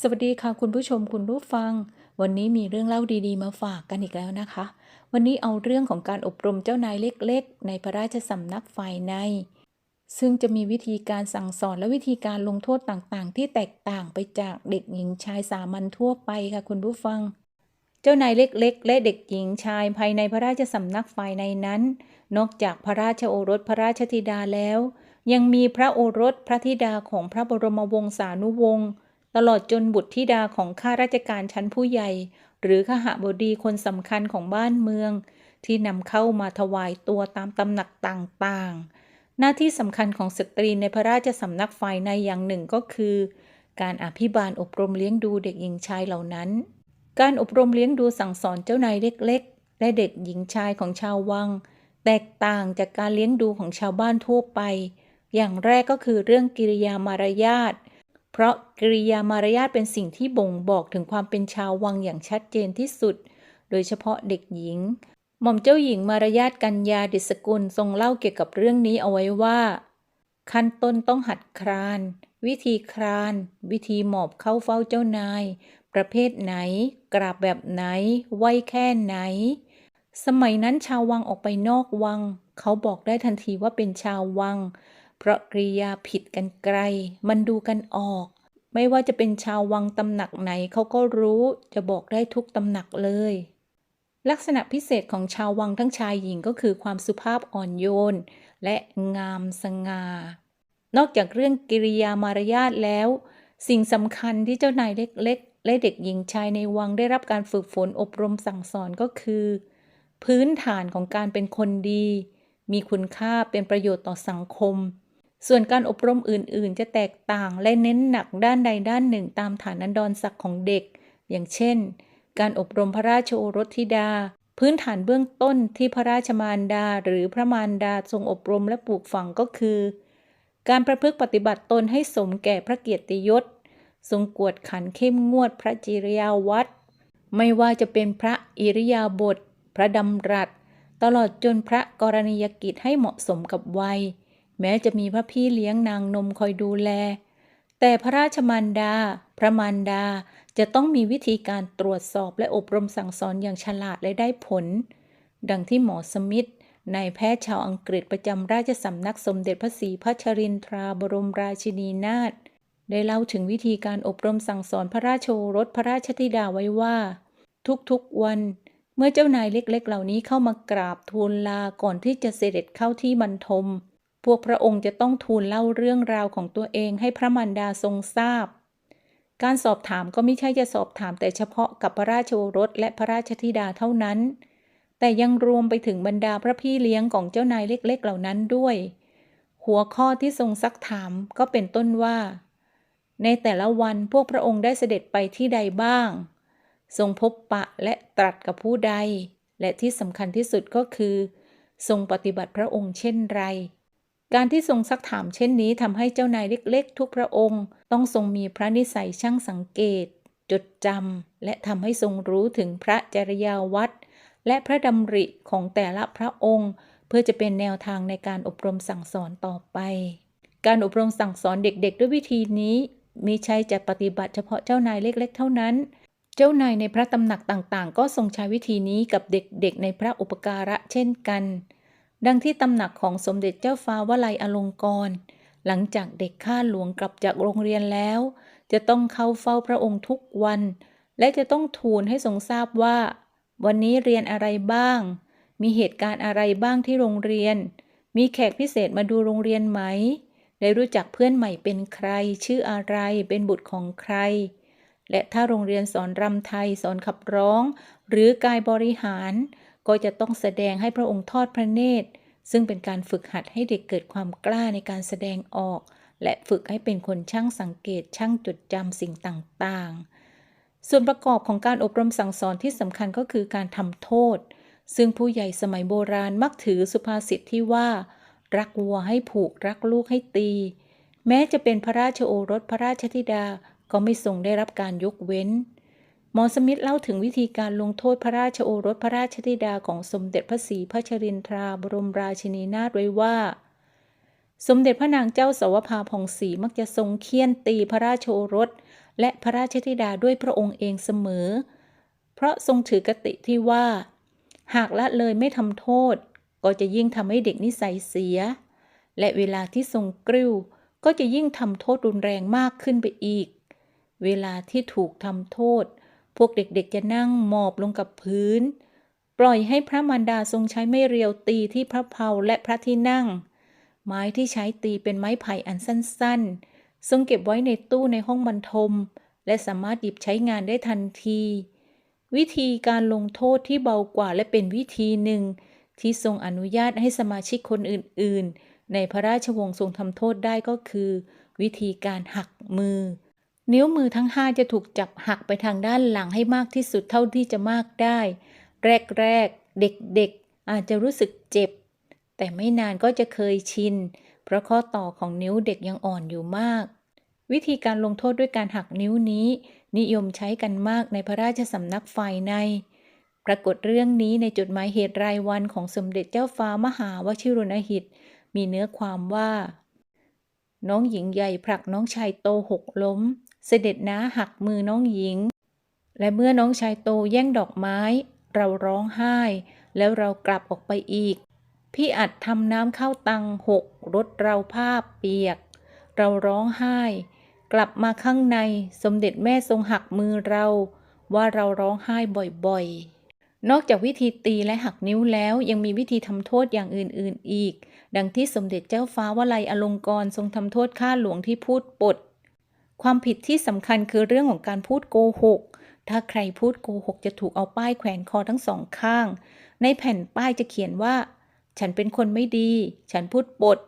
สวัสดีค่ะคุณผู้ชมคุณผู้ฟัง วันนี้มีเรื่องเล่าดีๆ มาฝากกันอีกแล้วนะคะ วันนี้เอาเรื่องของการอบรมเจ้านายเล็กๆ ในพระราชสำนักฝ่ายใน ซึ่งจะมีวิธีการสั่งสอนและวิธีการลงโทษต่างๆ ที่แตกต่างไปจากเด็กหญิงชายสามัญทั่วไปค่ะคุณผู้ฟัง เจ้านายเล็กๆ และเด็กหญิงชายภายในพระราชสำนักฝ่ายในนั้น นอกจากพระราชโอรสพระราชธิดาแล้ว ยังมีพระโอรสพระธิดาของพระบรมวงศานุวงศ์ ตลอดจนบุตรธิดาของข้าราชการชั้นผู้ใหญ่ หรือขหบดีคนสำคัญของบ้านเมือง ที่นำเข้ามาถวายตัวตามตำหนักต่างๆ หน้าที่สำคัญของสตรีในพระราชสำนักฝ่ายในอย่างหนึ่งก็คือ การอภิบาลอบรมเลี้ยงดูเด็กหญิงชายเหล่านั้น การอบรมเลี้ยงดูสั่งสอนเจ้านายเล็กๆ และเด็กหญิงชายของชาววัง แตกต่างจากการเลี้ยงดูของชาวบ้านทั่วไป อย่างแรกก็คือเรื่องกิริยามารยาท เพราะกิริยามารยาทเป็นสิ่งที่บ่งบอกถึงความเป็นชาววังอย่างชัดเจนที่สุด โดยเฉพาะเด็กหญิง หม่อมเจ้าหญิงมารยาทกัญญาดิษกุลทรงเล่าเกี่ยวกับเรื่องนี้เอาไว้ว่า ขั้นต้นต้องหัดคราน วิธีคราน วิธีหมอบเข้าเฝ้าเจ้านาย ประเภทไหน กราบแบบไหน ไหวแค่ไหน สมัยนั้นชาววังออกไปนอกวัง เขาบอกได้ทันทีว่าเป็นชาววัง เพราะกริยาผิดกันไกล มันดูกันออก ไม่ว่าจะเป็นชาววังตำหนักไหนเขาก็รู้จะบอกได้ทุกตำหนักเลย ลักษณะพิเศษของชาววังทั้งชายหญิงก็คือความสุภาพอ่อนโยน และงามสง่านอกจากเรื่องกิริยามารยาทแล้ว สิ่งสำคัญที่เจ้านายเล็กๆและเด็กหญิงชายในวังได้รับการฝึกฝนอบรมสั่งสอนก็คือ พื้นฐานของการเป็นคนดี มีคุณค่าเป็นประโยชน์ต่อสังคม ส่วนการอบรมอื่นๆ จะแตกต่างและเน้นหนักด้านใดด้านหนึ่งตามฐานันดรศักดิ์ของเด็ก อย่างเช่น การอบรมพระราชโอรสธิดา พื้นฐานเบื้องต้นที่พระราชมารดาหรือพระมารดาทรงอบรมและปลูกฝังก็คือ การประพฤติปฏิบัติตนให้สมแก่พระเกียรติยศ ทรงกวดขันเข้มงวดพระจิรยาวัดไม่ว่าจะเป็นพระอิริยาบถพระดำรัส ตลอดจนพระกรณียกิจให้เหมาะสมกับวัย แม้จะมีพระพี่เลี้ยงนางนมคอยดูแล แต่พระราชมารดา พระมารดาจะต้องมีวิธีการตรวจสอบและอบรมสั่งสอนอย่างฉลาดและได้ผล ดังที่หมอสมิธนายแพทย์ชาวอังกฤษประจำราชสำนักสมเด็จพระศรีพัชรินทราบรมราชินีนาถได้เล่าถึงวิธีการอบรมสั่งสอนพระราชโอรสพระราชธิดาไว้ว่า ทุกๆวัน เมื่อเจ้านายเล็กๆ เหล่านี้เข้ามากราบทูลลาก่อนที่จะเสด็จเข้าที่บรรทม พวกพระองค์จะต้องทูลเล่าเรื่องราวของตัวเองให้พระมารดาทรงทราบ การสอบถามก็ไม่ใช่จะสอบถามแต่เฉพาะกับพระราชโอรสและพระราชธิดาเท่านั้น แต่ยังรวมไปถึงบรรดาพระพี่เลี้ยงของเจ้านายเล็กๆเหล่านั้นด้วย หัวข้อที่ทรงซักถามก็เป็นต้นว่า ในแต่ละวันพวกพระองค์ได้เสด็จไปที่ใดบ้าง ทรงพบปะและตรัสกับผู้ใด และที่สำคัญที่สุดก็คือ ทรงปฏิบัติพระองค์เช่นไร การที่ทรงซักถามเช่นนี้ทำให้เจ้านายเล็กๆ ทุกพระองค์ ต้องทรงมีพระนิสัยช่างสังเกต จดจำและทำให้ทรงรู้ถึงพระจริยาวัดและพระดำริของแต่ละพระองค์ เพื่อจะเป็นแนวทางในการอบรมสั่งสอนต่อไป การอบรมสั่งสอนเด็กๆ ด้วยวิธีนี้มิใช่จะปฏิบัติเฉพาะเจ้านายเล็ก ๆ เท่านั้น เจ้านายในพระตำหนักต่างๆ ก็ทรงใช้วิธีนี้กับเด็กๆ ในพระอุปการะเช่นกัน ดังที่ตำหนักของสมเด็จเจ้าฟ้าวลัยอลงกร หลังจากเด็กข้าหลวงกลับจากโรงเรียนแล้ว จะต้องเข้าเฝ้าพระองค์ทุกวัน และจะต้องทูลให้ทรงทราบว่า วันนี้เรียนอะไรบ้าง มีเหตุการณ์อะไรบ้างที่โรงเรียน มีแขกพิเศษมาดูโรงเรียนไหม ได้รู้จักเพื่อนใหม่เป็นใคร ชื่ออะไรเป็นบุตรของใคร และถ้าโรงเรียนสอนรำไทยสอนขับร้อง หรือกายบริหาร ก็จะต้องแสดงให้พระองค์ทอดพระเนตร ซึ่งเป็นการฝึกหัดให้เด็กเกิดความกล้าในการแสดงออก และฝึกให้เป็นคนช่างสังเกตช่างจดจำสิ่งต่างๆ ส่วนประกอบของการอบรมสั่งสอนที่สำคัญก็คือการทำโทษ ซึ่งผู้ใหญ่สมัยโบราณมักถือสุภาษิตที่ว่า รักวัวให้ผูกรักลูกให้ตี แม้จะเป็นพระราชโอรสพระราชธิดาก็ไม่ทรงได้รับการยกเว้น หมอสมิธเล่าถึงวิธีการลงโทษพระราชโอรสพระราชธิดาของสมเด็จพระศรีพัชรินทราบรมราชินีนาถไว้ว่า สมเด็จพระนางเจ้าสาวภาผ่องศรีมักจะทรงเคี่ยนตีพระราชโอรส และพระราชธิดาด้วยพระองค์เองเสมอ เพราะทรงถือกติที่ว่า หากละเลยไม่ทำโทษ ก็จะยิ่งทำให้เด็กนิสัยเสีย และเวลาที่ทรงกริ้วก็จะยิ่งทำโทษรุนแรงมากขึ้นไปอีก เวลาที่ถูกทำโทษ พวกเด็กๆจะนั่งหมอบลงกับพื้น ปล่อยให้พระมารดาทรงใช้ไม้เรียวตีที่พระเพลาและพระที่นั่ง ไม้ที่ใช้ตีเป็นไม้ไผ่อันสั้นๆ ทรงเก็บไว้ในตู้ในห้องบรรทม และสามารถหยิบใช้งานได้ทันที วิธีการลงโทษที่เบากว่าและเป็นวิธีหนึ่ง ที่ทรงอนุญาตให้สมาชิกคนอื่นๆ ในพระราชวงศ์ทรงทำโทษได้ก็คือ วิธีการหักมือ นิ้วมือทั้งห้าจะถูกจับหักไปทางด้านหลังให้มากที่สุดเท่าที่จะมากได้ แรกๆ เด็กๆ อาจจะรู้สึกเจ็บ แต่ไม่นานก็จะเคยชิน เพราะข้อต่อของนิ้วเด็กยังอ่อนอยู่มาก วิธีการลงโทษด้วยการหักนิ้วนี้ นิยมใช้กันมากในพระราชสำนักฝ่ายใน ปรากฏเรื่องนี้ในจดหมายเหตุรายวันของสมเด็จเจ้าฟ้ามหาวชิรุณหิต มีเนื้อความว่า น้องหญิงใหญ่ผลักน้องชายโตหกล้ม เสด็จน้าหักมือน้องหญิง และเมื่อน้องชายโตแย่งดอกไม้ เราร้องไห้ แล้วเรากลับออกไปอีก พี่อัดทำน้ำเข้าตังหกรถเราผ้าเปียก เราร้องไห้ กลับมาข้างในสมเด็จแม่ทรงหักมือเรา ว่าเราร้องไห้บ่อยๆนอกจากวิธีตีและหักนิ้วแล้วยังมีวิธีทำโทษอย่างอื่น ๆ อีก ดังที่สมเด็จเจ้าฟ้าวลัยอลงกรทรงทำโทษข้าหลวงที่พูดปด ความผิดที่สำคัญคือเรื่องของการพูดโกหก ถ้าใครพูดโกหกจะถูกเอาป้ายแขวนคอทั้งสองข้าง ในแผ่นป้ายจะเขียนว่า ฉันเป็นคนไม่ดี ฉันพูดปด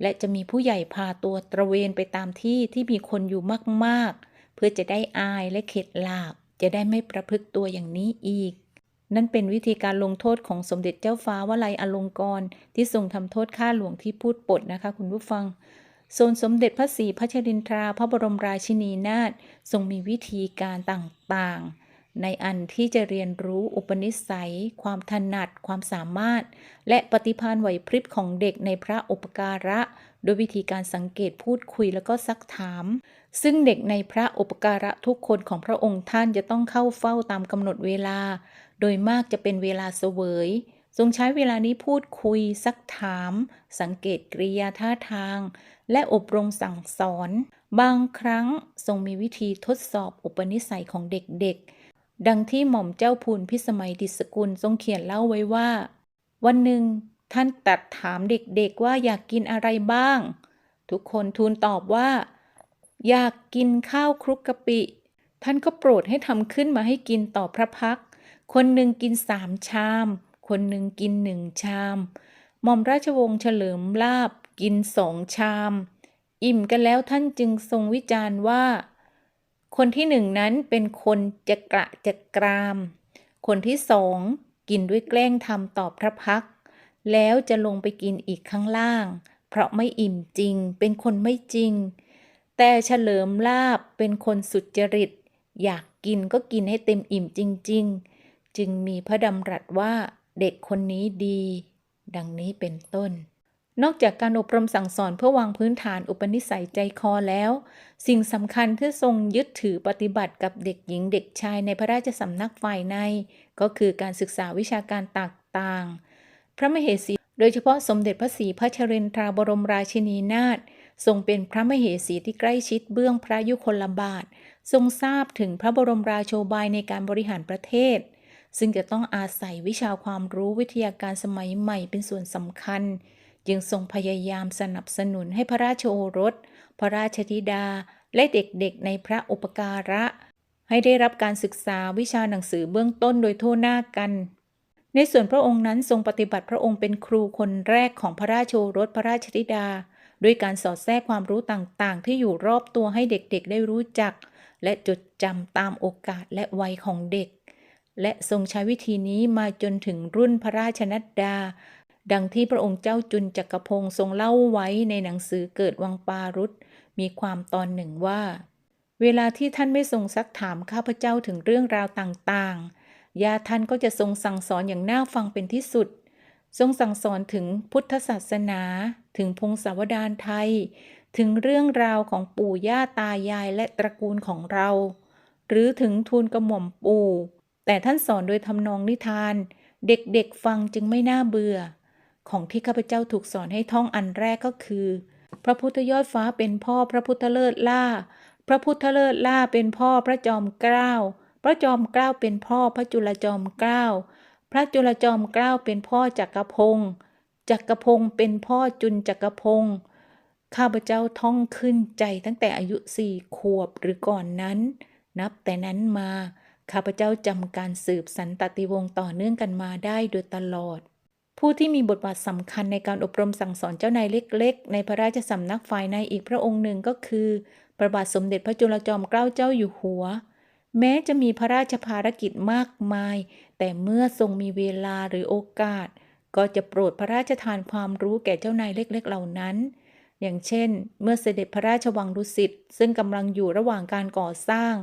และจะมีผู้ใหญ่พาตัวตระเวนไปตามที่ที่มีคนอยู่มากๆ เพื่อจะได้อายและเข็ดหลาบ จะได้ไม่ประพฤติตัวอย่างนี้อีก นั่นเป็นวิธีการลงโทษของสมเด็จเจ้าฟ้าวลัยอลงกรที่ทรงทำโทษข้าหลวงที่พูดปดนะคะ คุณผู้ฟัง ส่วนสมเด็จพระศรีพัชรินทราพระบรมราชินีนาถทรงมีวิธีการต่างๆ ในอันที่จะเรียนรู้อุปนิสัย ความถนัด ความสามารถ และปฏิภาณไหวพริบของเด็กในพระอุปการะ โดยวิธีการสังเกตพูดคุยแล้วก็ซักถาม ซึ่งเด็กในพระอุปการะทุกคนของพระองค์ท่านจะต้องเข้าเฝ้าตามกำหนดเวลา โดยมากจะเป็นเวลาเสวยทรงใช้เวลานี้พูดคุยซักถาม สังเกตกริยาท่าทาง และอบรมสั่งสอน บางครั้งทรงมีวิธีทดสอบอุปนิสัยของเด็กๆ ดังที่หม่อมเจ้าพูนพิสมัยดิษกุลทรงเขียนเล่าไว้ว่า วันหนึ่งท่านตัดถามเด็กๆว่าอยากกินอะไรบ้าง ทุกคนทูลตอบว่า อยากกินข้าวคลุกกะปิ ท่านก็โปรดให้ทำขึ้นมาให้กินต่อพระพัก คนหนึ่งกินสามชาม คนหนึ่งกินหนึ่งชามหม่อมราชวงศ์เฉลิมลาบ กินสองชาม อิ่มกันแล้วท่านจึงทรงวิจารณ์ว่า คนที่หนึ่งนั้นเป็นคนจะกระจะกราม คนที่สองกินด้วยแกล้งทำต่อพระพัก แล้วจะลงไปกินอีกข้างล่าง เพราะไม่อิ่มจริง เป็นคนไม่จริง แต่เฉลิมลาบเป็นคนสุจริต อยากกินก็กินให้เต็มอิ่มจริง ๆ จึงมีพระดำรัสว่าเด็กคนนี้ดี ดังนี้เป็นต้น นอกจากการอบรมสั่งสอนเพื่อวางพื้นฐานอุปนิสัยใจคอแล้ว สิ่งสำคัญที่ทรงยึดถือปฏิบัติกับเด็กหญิงเด็กชายในพระราชสำนักฝ่ายใน ก็คือการศึกษาวิชาการต่างๆ พระมเหสี โดยเฉพาะสมเด็จพระศรีพัชรินทราบรมราชินีนาถทรงเป็นพระมเหสีที่ใกล้ชิดเบื้องพระยุคลบาท ทรงทราบถึงพระบรมราโชบายในการบริหารประเทศ ซึ่งจะต้องอาศัยวิชาความรู้วิทยาการสมัยใหม่เป็นส่วนสำคัญ จึงทรงพยายามสนับสนุนให้พระราชโอรส พระราชธิดา และเด็กๆในพระอุปการะ ให้ได้รับการศึกษาวิชาหนังสือเบื้องต้นโดยทั่วหน้ากัน ในส่วนพระองค์นั้นทรงปฏิบัติพระองค์เป็นครูคนแรกของพระราชโอรส พระราชธิดา ด้วยการสอดแทรกความรู้ต่างๆ ที่อยู่รอบตัวให้เด็กๆ ได้รู้จัก และจดจำตามโอกาสและวัยของเด็กและทรงใช้วิธีนี้มาจนถึงรุ่นพระราชนัดดา ดังที่พระองค์เจ้าจุนจักรพงศ์ทรงเล่าไว้ในหนังสือเกิดวังปารุษมีความตอนหนึ่งว่า เวลาที่ท่านไม่ทรงซักถามข้าพเจ้าถึงเรื่องราวต่างๆ ยาท่านก็จะทรงสั่งสอนอย่างน่าฟังเป็นที่สุด ทรงสั่งสอนถึงพุทธศาสนา ถึงพงศาวดารไทย ถึงเรื่องราวของปู่ย่าตายายและตระกูลของเรา หรือถึงทูลกระหม่อมปู่ แต่ท่านสอนโดยทำนองนิทาน เด็กๆฟังจึงไม่น่าเบื่อ ของที่ข้าพเจ้าถูกสอนให้ท่องอันแรกก็คือ พระพุทธยอดฟ้าเป็นพ่อพระพุทธเลิศล่า พระพุทธเลิศล่าเป็นพ่อพระจอมเกล้า พระจอมเกล้าเป็นพ่อพระจุลจอมเกล้า พระจุลจอมเกล้าเป็นพ่อจักรพงศ์จักรพงศ์เป็นพ่อจุนจักรพงศ์ข้าพเจ้าท่องขึ้นใจตั้งแต่อายุสี่ขวบหรือก่อนนั้น นับแต่นั้นมา ข้าพเจ้าจำการสืบสันตติวงศ์ต่อเนื่องกันมาได้โดยตลอด ผู้ที่มีบทบาทสำคัญในการอบรมสั่งสอนเจ้านายเล็ก ๆ ในพระราชสำนักฝ่ายในอีกพระองค์หนึ่งก็คือพระบาทสมเด็จพระจุลจอมเกล้าเจ้าอยู่หัว แม้จะมีพระราชภารกิจมากมาย แต่เมื่อทรงมีเวลาหรือโอกาส ก็จะโปรดพระราชทานความรู้แก่เจ้านายเล็ก ๆ เหล่านั้น อย่างเช่น เมื่อเสด็จพระราชวังดุสิตซึ่งกำลังอยู่ระหว่างการก่อสร้าง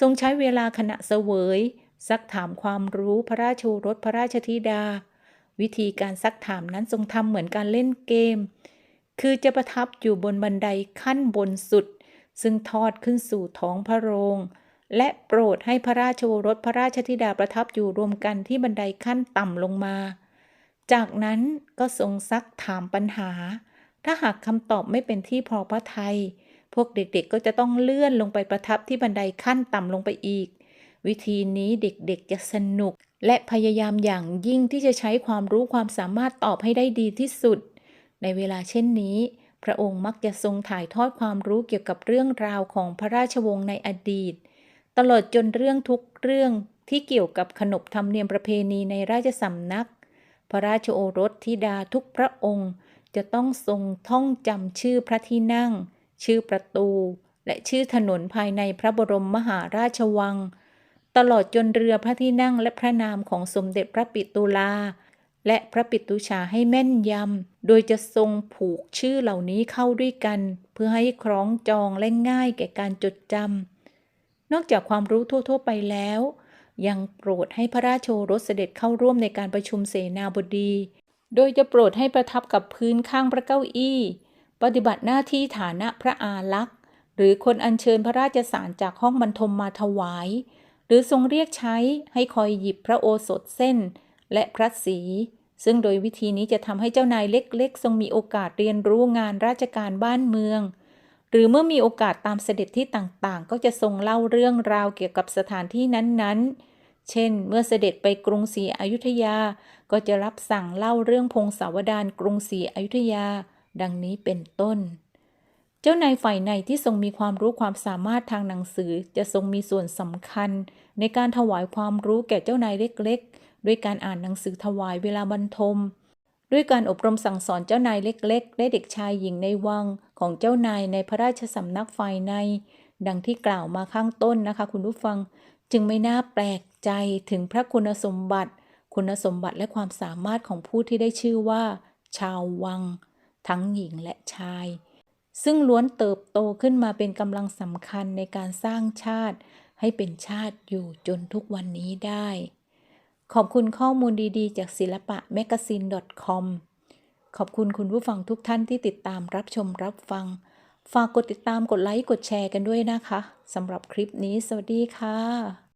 ทรงใช้เวลาขณะเสวยซักถามความรู้พระราชโอรสพระราชธิดา วิธีการซักถามนั้นทรงทำเหมือนการเล่นเกม คือจะประทับอยู่บนบันไดขั้นบนสุด ซึ่งทอดขึ้นสู่ท้องพระโรง และโปรดให้พระราชโอรสพระราชธิดาประทับอยู่รวมกันที่บันไดขั้นต่ำลงมา จากนั้นก็ทรงซักถามปัญหา ถ้าหากคำตอบไม่เป็นที่พอพระทัยพวกเด็กๆก็จะต้องเลื่อนลงไปประทับที่บันไดขั้นต่ำลงไปอีก วิธีนี้เด็กๆจะสนุก และพยายามอย่างยิ่งที่จะใช้ความรู้ความสามารถตอบให้ได้ดีที่สุด ในเวลาเช่นนี้ พระองค์มักจะทรงถ่ายทอดความรู้เกี่ยวกับเรื่องราวของพระราชวงศ์ในอดีต ตลอดจนเรื่องทุกเรื่องที่เกี่ยวกับขนบธรรมเนียมประเพณีในราชสำนัก พระราชโอรสธิดาทุกพระองค์ จะต้องทรงท่องจำชื่อพระที่นั่ง ชื่อประตู และชื่อถนนภายในพระบรมมหาราชวัง ตลอดจนเรือพระที่นั่งและพระนามของสมเด็จพระปิตุลา และพระปิตุชาให้แม่นยำ โดยจะทรงผูกชื่อเหล่านี้เข้าด้วยกัน เพื่อให้คล้องจองและง่ายแก่การจดจำ นอกจากความรู้ทั่ว ๆ ไปแล้ว ยังโปรดให้พระราชโอรสเสด็จเข้าร่วมในการประชุมเสนาบดี โดยจะโปรดให้ประทับกับพื้นข้างพระเก้าอี้ ปฏิบัติหน้าที่ฐานะพระอารักษ์หรือคนอัญเชิญพระราชสารจากห้องบรรทมมาถวาย หรือทรงเรียกใช้ให้คอยหยิบพระโอสถเส้น และพระศรีซึ่งโดยวิธีนี้จะทำให้เจ้านายเล็กๆ ทรงมีโอกาสเรียนรู้งานราชการบ้านเมือง หรือเมื่อมีโอกาสตามเสด็จที่ต่างๆ ก็จะทรงเล่าเรื่องราวเกี่ยวกับสถานที่นั้นๆ เช่น เมื่อเสด็จไปกรุงศรีอยุธยา ก็จะรับสั่งเล่าเรื่องพงศาวดารกรุงศรีอยุธยา ดังนี้เป็นต้น เจ้านายฝ่ายในที่ทรงมีความรู้ความสามารถทางหนังสือ จะทรงมีส่วนสำคัญ ในการถวายความรู้แก่เจ้านายเล็กๆ ด้วยการอ่านหนังสือถวายเวลาบรรทม ด้วยการอบรมสั่งสอนเจ้านายเล็กๆ และเด็กชายหญิงในวังของเจ้านายในพระราชสำนักฝ่ายใน ดังที่กล่าวมาข้างต้นนะคะ คุณผู้ฟัง จึงไม่น่าแปลกใจถึงพระคุณสมบัติ คุณสมบัติและความสามารถของผู้ที่ได้ชื่อว่า ชาววัง ทั้งหญิงและชาย ซึ่งล้วนเติบโตขึ้นมาเป็นกำลังสำคัญในการสร้างชาติ ให้เป็นชาติอยู่จนทุกวันนี้ได้ ขอบคุณข้อมูลดีๆ จากศิลปะ m a g a z i n e com ขอบคุณคุณผู้ฟังทุกท่านที่ติดตามรับชมรับฟัง ฝากกดติดตามกดไลค์กดแชร์กันด้วยนะคะสำหรับคลิปนี้ สวัสดีค่ะ